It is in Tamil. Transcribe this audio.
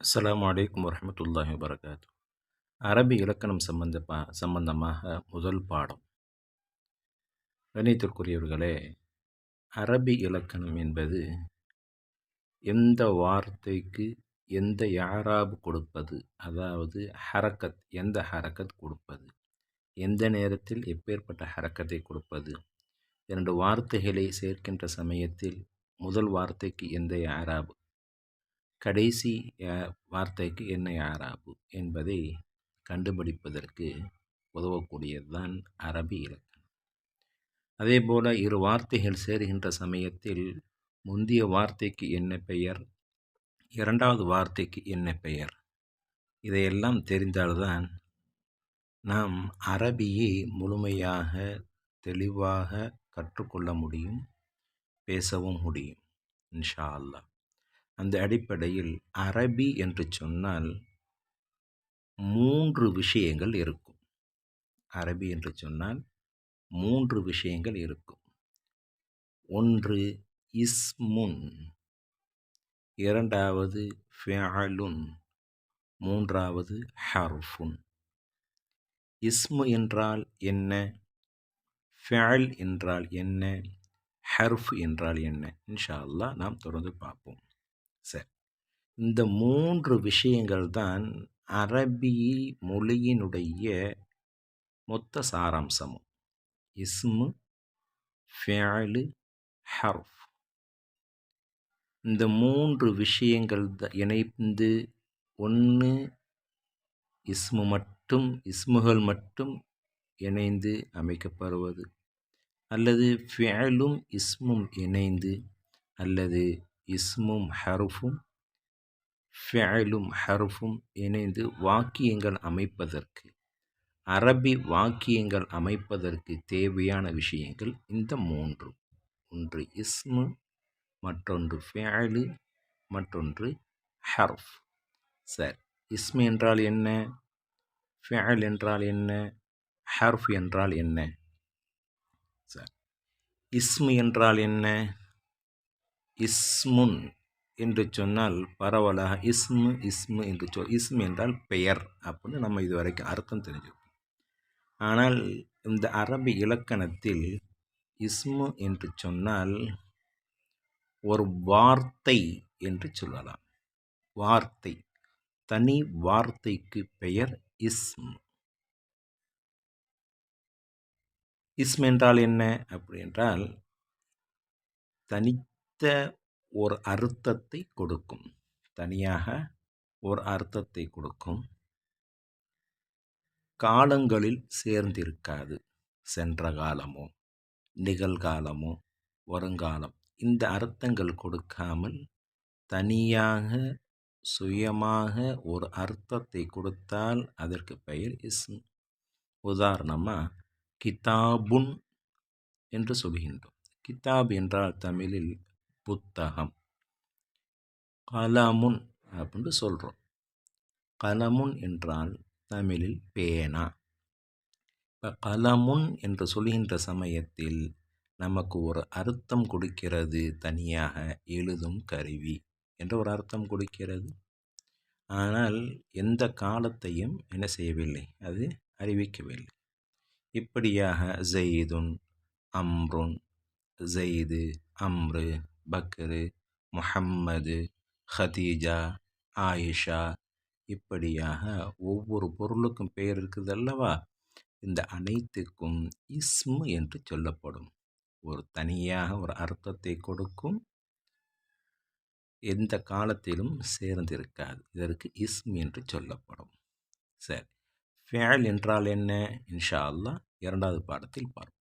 அஸ்லாம் வலைக்கம் வரமத்துல்லாஹி வரகாத்து அரபி இலக்கணம் சம்பந்த சம்பந்தமாக முதல் பாடம். கணித்திற்குரியவர்களே அரபி இலக்கணம் என்பது எந்த வார்த்தைக்கு எந்த யாராபு கொடுப்பது அதாவது ஹரக்கத் எந்த ஹரக்கத் கொடுப்பது எந்த நேரத்தில் எப்பேற்பட்ட ஹரக்கத்தை கொடுப்பது இரண்டு வார்த்தைகளை சேர்க்கின்ற சமயத்தில் முதல் வார்த்தைக்கு எந்த யாராபு கடைசி வார்த்தைக்கு என்ன யாராபு என்பதை கண்டுபிடிப்பதற்கு உதவக்கூடியது தான் அரபி இலக்கணம். அதேபோல் இரு வார்த்தைகள் சேருகின்ற சமயத்தில் முந்திய வார்த்தைக்கு என்ன பெயர் இரண்டாவது வார்த்தைக்கு என்ன பெயர் இதையெல்லாம் தெரிந்தால்தான் நாம் அரபியை முழுமையாக தெளிவாக கற்றுக்கொள்ள முடியும் பேசவும் முடியும் இன்ஷா அல்லாஹ். அந்த அடிப்படையில் அரபி என்று சொன்னால் மூன்று விஷயங்கள் இருக்கும். அரபி என்று சொன்னால் மூன்று விஷயங்கள் இருக்கும். ஒன்று இஸ்முன் இரண்டாவது ஃபியாலுன் மூன்றாவது ஹர்ஃபுன். இஸ்மு என்றால் என்ன? ஃபியால் என்றால் என்ன? ஹர்ஃப் என்றால் என்ன? இன்ஷா அல்லா நாம் தொடர்ந்து பார்ப்போம். சரி. இந்த மூன்று விஷயங்கள் தான் அரபி மொழியினுடைய மொத்த சாராம்சமும். இஸ்மு ஃபேலு ஹர்ஃப். இந்த மூன்று விஷயங்கள் இணைந்து ஒன்று இஸ்மு மட்டும் இஸ்முகள் மட்டும் இணைந்து அமைக்கப்படுவது. அல்லது ஃபேலும் இஸ்மும் இணைந்து அல்லது இஸ்மும் ஹருஃபும் ஃபேலும் ஹருஃபும் இணைந்து வாக்கியங்கள் அமைப்பதற்கு அரபி வாக்கியங்கள் அமைப்பதற்கு தேவையான விஷயங்கள் இந்த மூன்று. ஒன்று இஸ்மு மற்றொன்று ஃபேலு மற்றொன்று ஹர்ஃப். சரி இஸ்மு என்றால் என்ன? ஃபேல் என்றால் என்ன? ஹர்ஃப் என்றால் என்ன? சார் இஸ்மு என்றால் என்ன? இஸ்முன் என்று சொன்னால் பரவலாக இஸ்மு இஸ்மு என்று சொல் இஸ்மு என்றால் பெயர் அப்படின்னு நம்ம இதுவரைக்கும் அர்த்தம் தெரிஞ்சுக்கணும் ஆனால் இந்த அரபி இலக்கணத்தில் இஸ்மு என்று சொன்னால் ஒரு வார்த்தை என்று சொல்லலாம். வார்த்தை. தனி வார்த்தைக்கு பெயர் இஸ்ம். இஸ்ம் என்றால் என்ன? அப்படி என்றால் தனி ஒரு அர்த்தத்தை கொடுக்கும். தனியாக ஒரு அர்த்தத்தை கொடுக்கும். காலங்களில் சேர்ந்திருக்காது. சென்ற காலமோ நிகழ்காலமோ வருங்காலம். இந்த அர்த்தங்கள் கொடுக்காமல் தனியாக சுயமாக ஒரு அர்த்தத்தை கொடுத்தால் அதற்கு பெயர் இஸ்ம். உதாரணமாக கிதாபுன் என்று சொல்கின்றோம். கிதாப் என்றால் தமிழில் புத்தகம். கலமுன் அப்படின்னு சொல்கிறோம் கலமுன் என்றால் தமிழில் பேனா. இப்போ கலமுன் என்று சொல்கின்ற சமயத்தில் நமக்கு ஒரு அர்த்தம் கொடுக்கிறது தனியாக எழுதும் கருவி என்ற ஒரு அர்த்தம் கொடுக்கிறது. ஆனால் எந்த காலத்தையும் என்ன செய்யவில்லை அது அறிவிக்கவில்லை. இப்படியாக ஜெயிதுன் அம்ருன் ஜெயிது அம்ரு பக்ரு முஹம்மது ஹதீஜா ஆயிஷா இப்படியாக ஒவ்வொரு பொருளுக்கும் பெயர் இருக்குது அல்லவா இந்த அனைத்துக்கும் இஸ்மு என்று சொல்லப்படும். ஒரு தனியாக ஒரு அர்த்தத்தை கொடுக்கும். எந்த காலத்திலும் சேர்ந்திருக்காது. இதற்கு இஸ்ம் என்று சொல்லப்படும். சரி. ஃபேல் என்றால் என்ன? இன்ஷா அல்லா இரண்டாவது பாடத்தில் பார்ப்போம்.